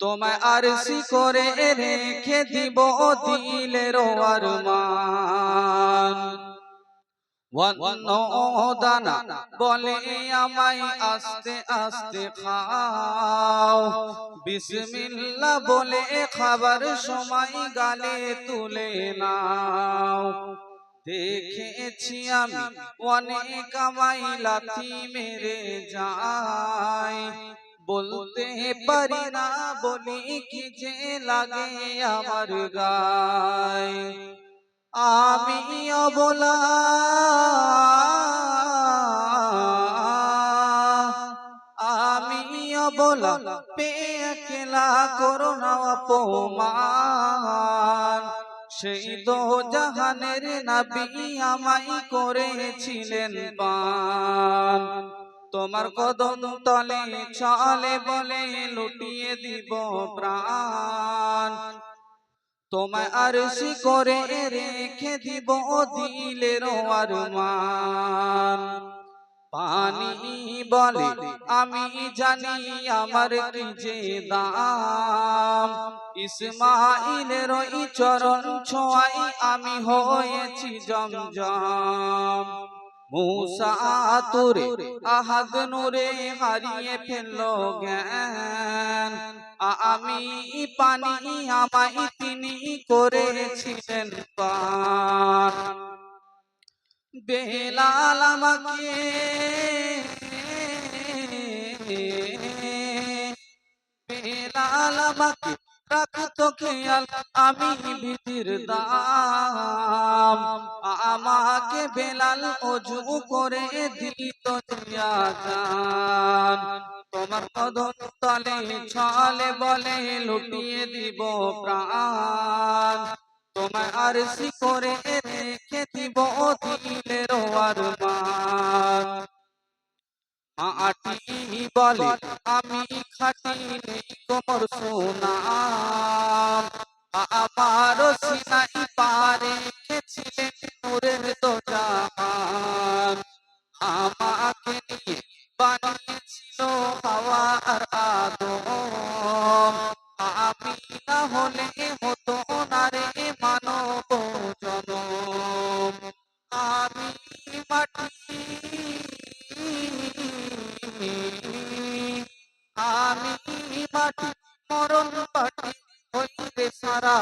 তোমায় আরসি করে রেখে দিব দিলের আরমান দানা বলে, আমায় আস্তে আস্তে খাও। বিসমিল্লাহ বলে খাবার সময় গালে তুলে নাও। দেখেছি আমি অনেক আমায় লাথি মেরে যায়। বলতে পারি না, বলি কি যে লাগে আমার গায়। আমি অবলা। আমি অবলা। পেকেলা করো না অপমান। সেই দো জাহানের নবী আমায় করেছিলেন পান। তোমার কদম তলে চলে বলে লুটিয়ে দিব প্রাণ। তোমায় আরশি করে রেখে দিব দিলের আরমান। পানি বলে আমি জানি আমার কি যে দাম। ইসমাইলের ওই চরণ ছোঁয়াই আমি হয়েছি জমজম। মুসা তোরে আহাদ নূরে হারিয়ে ফেলল জ্ঞান। আমি পানি আমায় তিনি করেছিলেন পান। বেলাল আমাকে আমাকে রাখতো খেয়াল আমি বিধির দাম। আমাকে বেলাল অজু করে দিত তোমার কদম তলে ছলে বলে লুটিয়ে দিব প্রাণ। তোমায় আরসি করে রেখে দিব দিলের আরমান আটি বলে, আমি থাকিনি কোমর সুনাম আমার সিনাই পারে রেখেছিলেন নূরের দোজামান আমাকে নিয়ে বানিয়েছিল হাওয়া আর পাটি মরণ পাটি হইবে সারা।